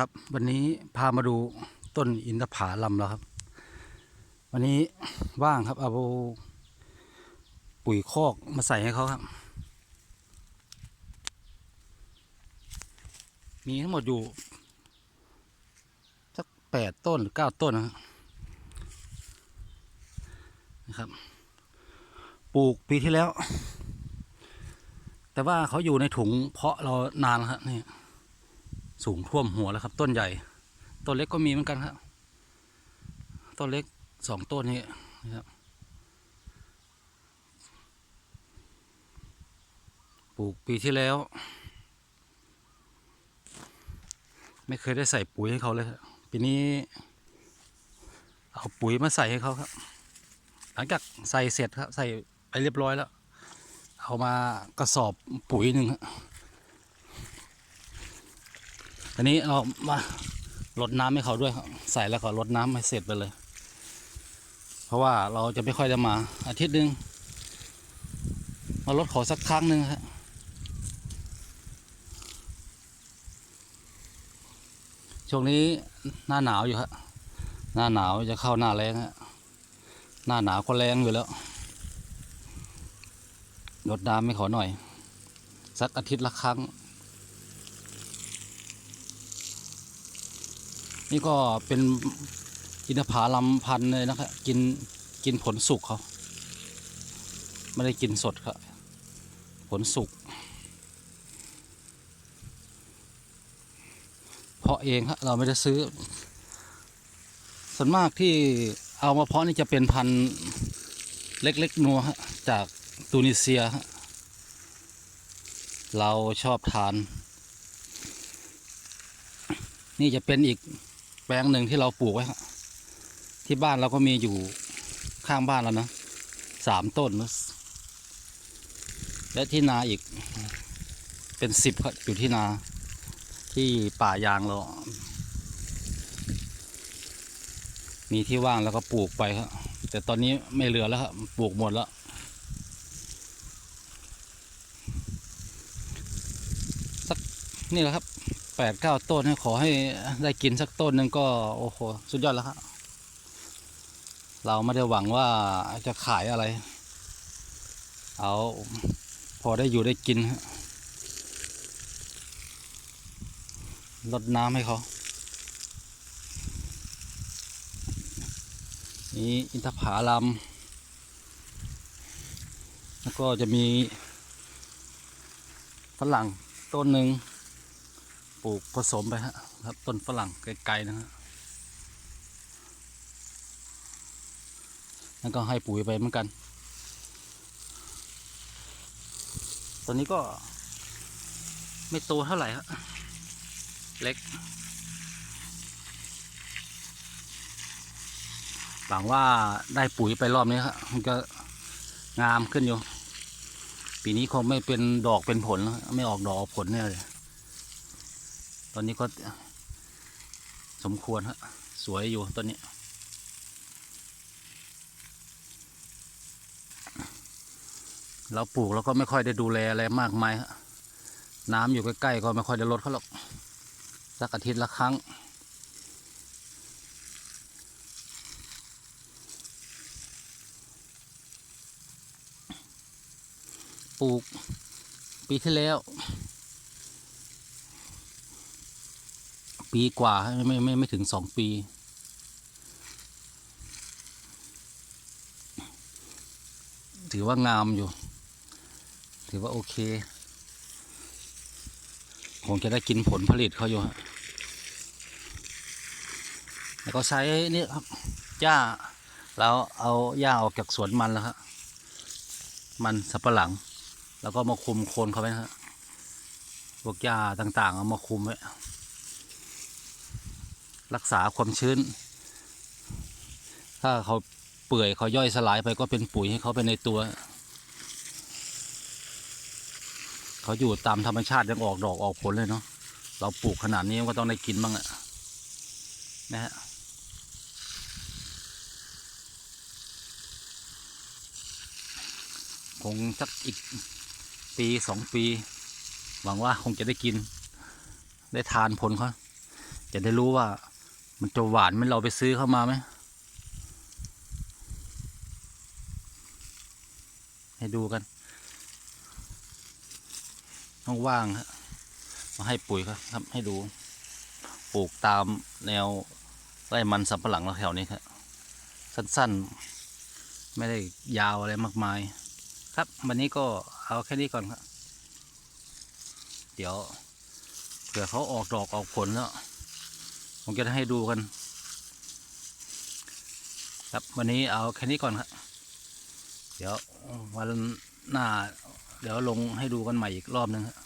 ครับ วันนี้พามาดูต้นอินทผาลัมแล้วครับ วันนี้ว่างครับเอาปุ๋ยคอกมาใส่ให้เขาครับ มีทั้งหมดอยู่สักแปดต้นหรือเก้าต้นนะครับนะครับปลูกปีที่แล้ว แต่ว่าเขาอยู่ในถุงเพาะเรานานแล้วครับนี่ สูงท่วมหัวแล้วครับ ต้นใหญ่ ต้นเล็กก็มีเหมือนกันครับ ต้นเล็กสองต้นนี้นะครับปลูกปีที่แล้ว ไม่เคยได้ใส่ปุ๋ยให้เขาเลยครับปีนี้ เอาปุ๋ยมาใส่ให้เขาครับ หลังจากใส่เสร็จครับ ใส่ไปเรียบร้อยแล้ว เอามากระสอบปุ๋ยหนึ่งครับ อันนี้เรามาลดน้ำให้เขาด้วยครับใส่แล้วก็ลดน้ำให้เสร็จไปเลย เพราะว่าเราจะไม่ค่อยได้มา อาทิตย์หนึ่งมาลดเขาสักครั้งหนึ่งครับช่วงนี้หน้าหนาวอยู่ครับหน้าหนาวจะเข้าหน้าแรงฮะหน้าหนาวก็แรงอยู่แล้วลดน้ำให้เขาหน่อย สักอาทิตย์ละครั้ง นี่ก็เป็นอินทผลัมพันเลยนะครับกินกินผลสุกเขาไม่ได้กินสดครับ ผลสุกเพาะเองครับเราไม่ได้ซื้อ ส่วนมากที่เอามาเพาะนี่จะเป็นพันธุ์เล็กๆนัวจากตูนิเซีย เราชอบทาน นี่จะเป็นอีก แปลงหนึ่งที่เราปลูกไว้ครับที่บ้านเราก็มีอยู่ข้างบ้านเรานะสามต้นนะและที่นาอีกเป็นสิบครับอยู่ที่นาที่ป่ายางเรามีที่ว่างแล้วก็ปลูกไปครับแต่ตอนนี้ไม่เหลือแล้วครับปลูกหมดแล้วสักนี่แหละครับ แปดเก้าต้นให้ขอให้ได้กินสักต้นหนึ่งก็โอ้โหสุดยอดแล้วครับเราไม่ได้หวังว่าจะขายอะไร เอาพอได้อยู่ได้กินลดน้ำให้เขานี่อินทผาลัมแล้วก็จะมีฝรั่งต้นหนึ่ง ลูกผสมไปฮะครับ ต้นฝรั่งไกลๆนะฮะแล้วก็ให้ปุ๋ยไปเหมือนกันตัวนี้ก็ไม่โตเท่าไหร่ฮะเล็ก หวังว่าได้ปุ๋ยไปรอบนี้ครับมันก็งามขึ้นอยู่ ปีนี้คงไม่เป็นดอกเป็นผลแล้วไม่ออกดอกออกผลแน่เลย ตอนนี้ก็สมควรฮะสวยอยู่ต้นนี้เราปลูกแล้วก็ไม่ค่อยได้ดูแลอะไรมากมายฮะน้ำอยู่ใกล้ๆก็ไม่ค่อยได้ลดเขาหรอกสักอาทิตย์ละครั้ง ปลูกปีที่แล้ว ปีกว่าไม่ไม่ไม่ไม่ถึงสองปี ถือว่างามอยู่ ถือว่าโอเคคงจะได้กินผลผลิตเขาอยู่ฮะแล้วก็ใช้นี่ครับหญ้าแล้วเอาหญ้าออกจากสวนมันแล้วครับมันสับปะหลัง แล้วก็มาคุมโคนเขาไว้นะฮะพวกหญ้าต่างๆ เอามาคุมไว้ รักษาความชื้น ถ้าเขาเปื่อยเขาย่อยสลายไปก็เป็นปุ๋ยให้เขาไปในตัว เขาอยู่ตามธรรมชาติยังออกดอกออกผลเลยเนาะเราปลูกขนาดนี้ก็ต้องได้กินบ้างอะนะฮะคงสักอีกปีสองปี หวังว่าคงจะได้กิน ได้ทานผลเขาจะได้รู้ว่า มันจะหวานไหมเราไปซื้อเข้ามาไหม ให้ดูกันห้องว่างครับมาให้ปุ๋ยครับ ให้ดู ปลูกตามแนวไร่มันสำปะหลังเราแถวนี้ครับ สั้นๆ ไม่ได้ยาวอะไรมากมาย ครับวันนี้ก็เอาแค่นี้ก่อนครับ เดี๋ยวเผื่อเขาออกดอกออกผลแล้ว ผมจะให้ดูกัน ครับวันนี้เอาแค่นี้ก่อนครับ เดี๋ยววันหน้า เดี๋ยวลงให้ดูกันใหม่อีกรอบนึงครับ